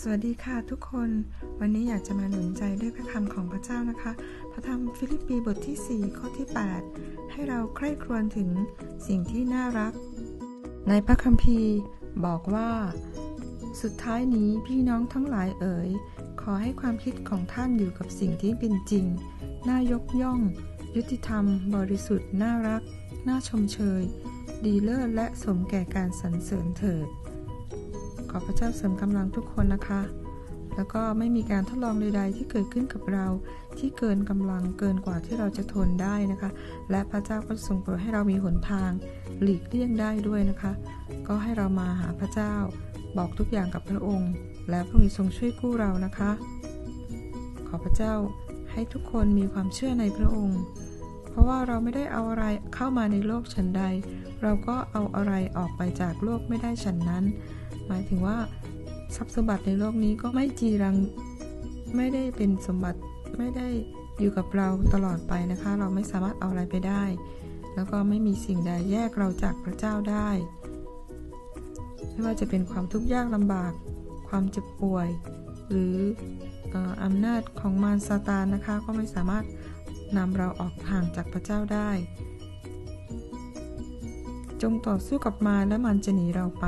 สวัสดีค่ะทุกคน วันนี้อยากจะมาหนุนใจด้วยพระคำของพระเจ้านะคะ พระธรรมฟิลิปปีบทที่ 4 ข้อที่ 8 ให้เราใคร่ครวญถึงสิ่งที่น่ารัก ในพระคัมภีร์บอกว่า สุดท้ายนี้พี่น้องทั้งหลายเอ๋ย ขอให้ความคิดของท่านอยู่กับสิ่งที่เป็นจริง น่ายกย่อง ยุติธรรม บริสุทธิ์ น่ารัก น่าชมเชย ดีเลิศและสมแก่การสรรเสริญเถิด อพระเจ้าเสริมกำลังทุกคนนะคะ แล้วก็ไม่มีการทดลองใด ๆ ที่เกิดขึ้นกับเราที่เกินกำลังเกินกว่าที่เราจะทนได้นะคะ และพระเจ้าก็ทรงโปรดให้เรามีหนทางหลีกเลี่ยงได้ด้วยนะคะ ก็ให้เรามาหาพระเจ้าบอกทุกอย่างกับพระองค์ และพระองค์ทรงช่วยกู้เรานะคะ ขอพระเจ้าให้ทุกคนมีความเชื่อในพระองค์ เพราะว่าเราไม่ได้เอาอะไรเข้ามาในโลกฉันใด เราก็เอาอะไรออกไปจากโลกไม่ได้ฉันนั้น หมายถึงว่าทรัพย์สมบัติในโลกนี้ก็ไม่จีรังไม่ได้เป็นสมบัติไม่ได้อยู่กับเราตลอดไปนะคะ เราไม่สามารถเอาอะไรไปได้ แล้วก็ไม่มีสิ่งใดแยกเราจากพระเจ้าได้ ไม่ว่าจะเป็นความทุกข์ยากลำบาก ความเจ็บป่วย หรืออออำนาจของมารซาตานนะคะ ก็ไม่สามารถ นำเราออกห่างจากพระเจ้าได้ จงต่อสู้กับมารและมันจะหนีเราไป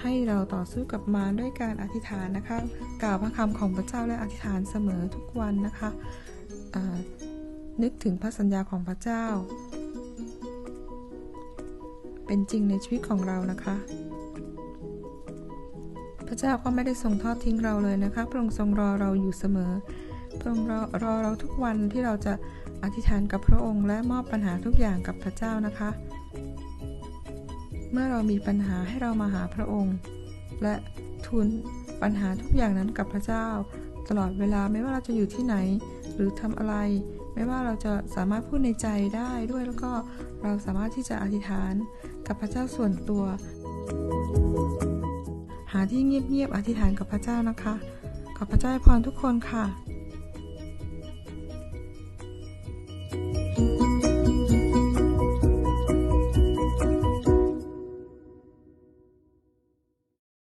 ให้เราต่อสู้กับมารด้วยการอธิษฐานนะคะ กล่าวพระคำของพระเจ้าและอธิษฐานเสมอทุกวันนะคะนึกถึงพระสัญญาของพระเจ้า เป็นจริงในชีวิตของเรานะคะ พระเจ้าก็ไม่ได้ทรงทอดทิ้งเราเลยนะคะ พระองค์ทรงรอเราอยู่เสมอ พระองค์รอรอเราทุกวันที่เราจะอธิษฐานกับพระองค์ และมอบปัญหาทุกอย่างกับพระเจ้านะคะ เมื่อเรามีปัญหาให้เรามาหาพระองค์ และทูลปัญหาทุกอย่างนั้นกับพระเจ้า ตลอดเวลาไม่ว่าเราจะอยู่ที่ไหน หรือทำอะไร ไม่ว่าเราจะสามารถพูดในใจได้ด้วยแล้วก็เราสามารถที่จะอธิษฐานกับพระเจ้าส่วนตัว หาที่เงียบๆอธิษฐานกับพระเจ้านะคะขอพระเจ้าให้พรทุกคนค่ะ